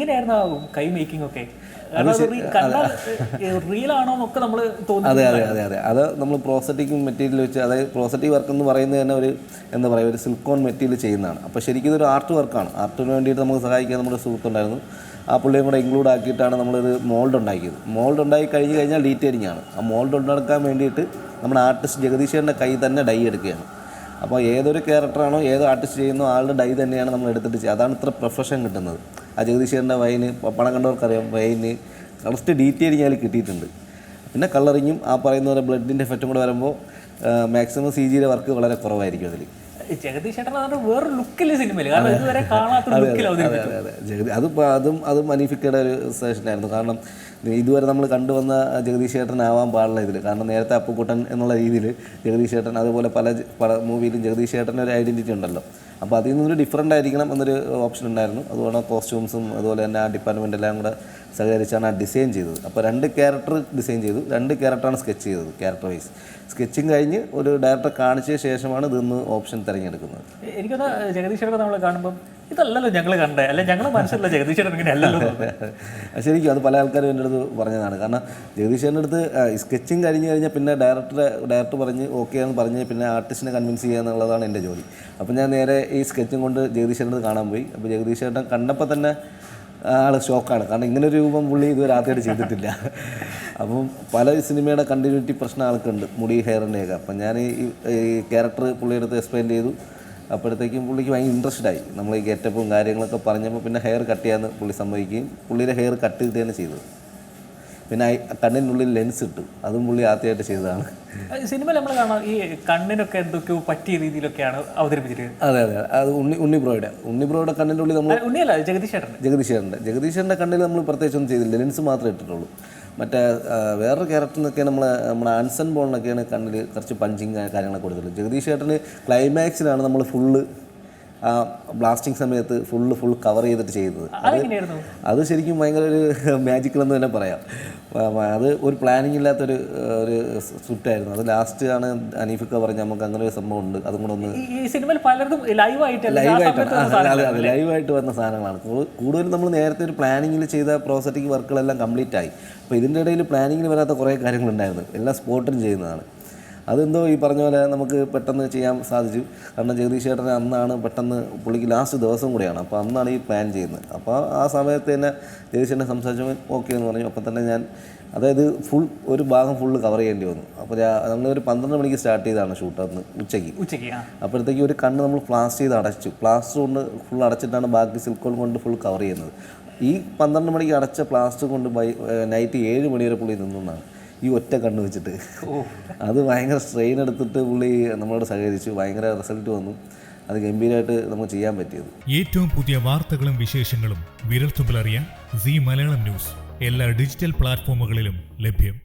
എങ്ങനെയായിരുന്നു ആ കൈ മേക്കിംഗ് ഒക്കെ? അതെ അതെ അതെ അതെ അത് നമ്മൾ പ്രോസറ്റിക് മെറ്റീരിയൽ വെച്ച് അതായത് പ്രോസറ്റിക് വർക്ക് എന്ന് പറയുന്നത് തന്നെ ഒരു എന്താ പറയുക ഒരു സിൽക്കോൺ മെറ്റീരിയൽ ചെയ്യുന്നതാണ്. അപ്പോൾ ശരിക്കും ഇതൊരു ആർട്ട് വർക്കാണ് ആർട്ടിന് വേണ്ടിയിട്ട് നമുക്ക് സഹായിക്കാൻ നമ്മുടെ സുഹൃത്തുണ്ടായിരുന്നു. ആ പുള്ളിയും കൂടെ ഇൻക്ലൂഡ് ആക്കിയിട്ടാണ് നമ്മളൊരു മോൾഡ് ഉണ്ടാക്കിയത്. മോൾഡ് ഉണ്ടാക്കി കഴിഞ്ഞ് കഴിഞ്ഞാൽ ഡീറ്റെയിലിംഗ് ആണ്. ആ മോൾഡ് ഉണ്ടാക്കാൻ വേണ്ടിയിട്ട് നമ്മുടെ ആർട്ടിസ്റ്റ് ജഗദീശ്വരന്റെ കൈ തന്നെ ഡൈ എടുക്കുകയാണ്. അപ്പോൾ ഏതൊരു ക്യാരക്ടറാണോ ഏത് ആർട്ടിസ്റ്റ് ചെയ്യുന്നോ ആളുടെ ഡൈ തന്നെയാണ് നമ്മൾ എടുത്തിട്ട് ചെയ്യുക. അതാണ് ഇത്ര പ്രൊഫഷൻ കിട്ടുന്നത്. ആ ജഗദീശ്വരന്റെ വൈന് പണം കണ്ടവർക്കറിയാം വൈന് കറക്റ്റ് ഡീറ്റെയിൽ ഞാൻ കിട്ടിയിട്ടുണ്ട്. പിന്നെ കളറിങ്ങും ആ പറയുന്ന പോലെ ബ്ലഡിന്റെ എഫക്റ്റും കൂടെ വരുമ്പോൾ മാക്സിമം സി ജിയുടെ വർക്ക് വളരെ കുറവായിരിക്കും അതിൽ. ജഗദീഷ് ലുക്കില്ല സിനിമയിൽ? കാരണം ഇതുവരെ കാണാത്ത ലുക്കിൽ അവതരിപ്പിച്ചു. അതെ അതെ ജഗതി അത്. പ- അതും അതും അനീഫിക്കയുടെ ഒരു സെഷനായിരുന്നു കാരണം ഇതുവരെ നമ്മൾ കണ്ടുവന്ന ജഗദീഷ് ചേട്ടനാവാൻ പാടില്ല ഇതിൽ. കാരണം നേരത്തെ അപ്പുക്കുട്ടൻ എന്നുള്ള രീതിയിൽ ജഗദീഷ് ചേട്ടൻ അതുപോലെ പല പല മൂവിയിലും ജഗദീഷ് ചേട്ടന്റെ ഒരു ഐഡന്റിറ്റി ഉണ്ടല്ലോ. അപ്പോൾ അതിൽ നിന്നൊരു ഡിഫറന്റ് ആയിരിക്കണം എന്നൊരു ഓപ്ഷൻ ഉണ്ടായിരുന്നു. അതുപോലെ കോസ്റ്റ്യൂംസും അതുപോലെ തന്നെ ആ ഡിപ്പാർട്ട്മെന്റ് എല്ലാം കൂടെ സഹകരിച്ചാണ് ആ ഡിസൈൻ ചെയ്തത്. അപ്പോൾ രണ്ട് ക്യാരക്ടർ ഡിസൈൻ ചെയ്തു. രണ്ട് ക്യാരക്ടറാണ് സ്കെച്ച് ചെയ്തത് ക്യാരക്ടർ വൈസ് സ്കെച്ചിങ് കഴിഞ്ഞ് ഒരു ഡയറക്ടർ കാണിച്ച ശേഷമാണ് ഇതിന്ന് ഓപ്ഷൻ തിരഞ്ഞെടുക്കുന്നത്. എനിക്കൊന്ന് ജഗദീഷ് നമ്മൾ കാണുമ്പോൾ ഇതല്ലല്ലോ ഞങ്ങൾ കണ്ടേ. അല്ലെ ഞങ്ങൾ മനസ്സിലല്ല ജഗദീശൻ ഇങ്ങനെ അല്ലല്ലോ ശരിക്കും അത് പല ആൾക്കാരും എന്റെ അടുത്ത് പറഞ്ഞതാണ്. കാരണം ജഗദീശന്റെ അടുത്ത് സ്കെച്ചിങ് കഴിഞ്ഞ് കഴിഞ്ഞാൽ പിന്നെ ഡയറക്ടറെ ഡയറക്ടർ പറഞ്ഞ് ഓക്കെ എന്ന് പറഞ്ഞ് പിന്നെ ആർട്ടിസ്റ്റിനെ കൺവിൻസ് ചെയ്യുക എന്നുള്ളതാണ് എന്റെ ജോലി. അപ്പം ഞാൻ നേരെ ഈ സ്കെച്ചും കൊണ്ട് ജഗദീശന്റെ കാണാൻ പോയി. അപ്പോൾ ജഗദീഷേട്ടൻ കണ്ടപ്പോൾ തന്നെ ആൾ ഷോക്കാണ്. കാരണം ഇങ്ങനെ ഒരു രൂപം പുള്ളി ഇതുവരെ ആദ്യമായിട്ട് ചെയ്തിട്ടില്ല. അപ്പം പല സിനിമയുടെ കണ്ടിന്യൂറ്റി പ്രശ്നം ആൾക്കുണ്ട്. മുടി ഹെയറിന്റെയൊക്കെ അപ്പം ഞാൻ ഈ ക്യാരക്ടർ പുള്ളിയുടെ അടുത്ത് എക്സ്പ്ലെയിൻ ചെയ്തു. അപ്പോഴത്തേക്കും പുള്ളിക്ക് ഭയങ്കര ഇൻട്രസ്റ്റഡ് ആയി. നമ്മൾ ഈ ഗെറ്റപ്പും കാര്യങ്ങളൊക്കെ പറഞ്ഞപ്പോൾ പിന്നെ ഹെയർ കട്ട് ചെയ്യാമെന്ന് പുള്ളി സമ്മതിക്കുകയും പുള്ളിയുടെ ഹെയർ കട്ട് ചെയ്തിട്ടാണ് തന്നെ ചെയ്തത്. പിന്നെ കണ്ണിനുള്ളിൽ ലെൻസ് ഇട്ടു. അതും പുള്ളി ആദ്യമായിട്ട് ചെയ്തതാണ്. സിനിമ നമ്മൾ കാണാം ഈ കണ്ണിനൊക്കെ എന്തൊക്കെയോ പറ്റിയ രീതിയിലൊക്കെയാണ് അവതരിപ്പിച്ചിരിക്കുന്നത്. അതെ അതെ. അത് ഉണ്ണി ഉണ്ണി ബ്രോയുടെ ഉണ്ണി ബ്രോയുടെ കണ്ണിന്റെ ഉള്ളിൽ നമ്മൾ ഉണ്ണിയല്ല ജഗദീഷ് ചേട്ടൻ ജഗദീശേട്ടന്റെ ജഗദീശേട്ടന്റെ കണ്ണിൽ നമ്മൾ പ്രത്യേകിച്ചൊന്നും ചെയ്തില്ല. ലെൻസ് മാത്രമേ ഇട്ടിട്ടുള്ളൂ. മറ്റേ വേറൊരു വേറൊരു ക്യാരക്ടറിനൊക്കെ നമ്മൾ നമ്മുടെ ആൻസൺ ബോളിനൊക്കെയാണ് കണ്ണിൽ കുറച്ച് പഞ്ചിങ് കാര്യങ്ങളൊക്കെ കൊടുത്തിട്ടുള്ളത്. ജഗദീഷ് ചേട്ടന് ക്ലൈമാക്സിലാണ് നമ്മൾ ഫുള്ള് ആ ബ്ലാസ്റ്റിംഗ് സമയത്ത് ഫുള്ള് ഫുൾ കവർ ചെയ്തിട്ട് ചെയ്തത്. അത് ശരിക്കും ഭയങ്കര ഒരു മാജിക്കൽ എന്ന് തന്നെ പറയാം. അത് ഒരു പ്ലാനിങ് ഇല്ലാത്തൊരു ഒരു സ്ക്രിപ്റ്റായിരുന്നു അത് ലാസ്റ്റ് ആണ് അനീഫിക്ക പറഞ്ഞ നമുക്ക് അങ്ങനെ ഒരു സംഭവം ഉണ്ട്. അതും കൂടെ ഒന്ന് ഈ- സിനിമയിൽ പലർക്കും ലൈവായിട്ട് അതെ ലൈവായിട്ട് വന്ന സാധനങ്ങളാണ്. കൂടുതലും നമ്മൾ നേരത്തെ ഒരു പ്ലാനിങ്ങിൽ ചെയ്ത പ്രോസറ്റിക് വർക്കുകളെല്ലാം കംപ്ലീറ്റ് ആയി. അപ്പോൾ ഇതിന്റെ ഇടയിൽ പ്ലാനിങ്ങിൽ വരാത്ത കുറേ കാര്യങ്ങളുണ്ടായിരുന്നു. എല്ലാം സ്പോട്ടിൽ ചെയ്യുന്നതാണ്. അതെന്തോ ഈ പറഞ്ഞ പോലെ നമുക്ക് പെട്ടെന്ന് ചെയ്യാൻ സാധിച്ചു. കാരണം ജഗദീഷ് ചേട്ടന് അന്നാണ് പെട്ടെന്ന് പുള്ളിക്ക് ലാസ്റ്റ് ദിവസം കൂടിയാണ്. അപ്പോൾ അന്നാണ് ഈ പ്ലാൻ ചെയ്യുന്നത്. അപ്പോൾ ആ സമയത്ത് തന്നെ ജഗദീഷ് ചേട്ടനെ സംസാരിച്ചപ്പോൾ ഓക്കെ എന്ന് പറഞ്ഞു. അപ്പോൾ തന്നെ ഞാൻ അതായത് ഫുൾ ഒരു ഭാഗം ഫുള്ള് കവർ ചെയ്യേണ്ടി വന്നു. അപ്പോൾ നമ്മൾ ഒരു പന്ത്രണ്ട് മണിക്ക് സ്റ്റാർട്ട് ചെയ്തതാണ് ഷൂട്ട് അന്ന് ഉച്ചയ്ക്ക്. ഉച്ചയ്ക്ക് അപ്പോഴത്തേക്ക് ഒരു കണ്ണ് നമ്മൾ പ്ലാസ്റ്റർ ചെയ്ത് അടച്ചു. പ്ലാസ്റ്റർ കൊണ്ട് ഫുൾ അടച്ചിട്ടാണ് ബാക്കി സിൽക്കോൺ കൊണ്ട് ഫുൾ കവർ ചെയ്യുന്നത്. ഈ പന്ത്രണ്ട് മണിക്ക് അടച്ച പ്ലാസ്റ്റർ കൊണ്ട് ബൈ നൈറ്റ് ഏഴ് മണി വരെ പുള്ളി നിന്നാണ് ഈ ഒറ്റ കണ്ണ് വെച്ചിട്ട്. അത് ഭയങ്കര സ്ട്രെയിൻ എടുത്തിട്ട് പുള്ളി നമ്മളോട് സഹകരിച്ചു. ഭയങ്കര റിസൾട്ട് വന്നു. അത് ഗംഭീരമായിട്ട് നമുക്ക് ചെയ്യാൻ പറ്റിയത്. ഏറ്റവും പുതിയ വാർത്തകളും വിശേഷങ്ങളും വിരൽത്തുമ്പിലറിയാൻ സി മലയാളം ന്യൂസ്. എല്ലാ ഡിജിറ്റൽ പ്ലാറ്റ്ഫോമുകളിലും ലഭ്യം.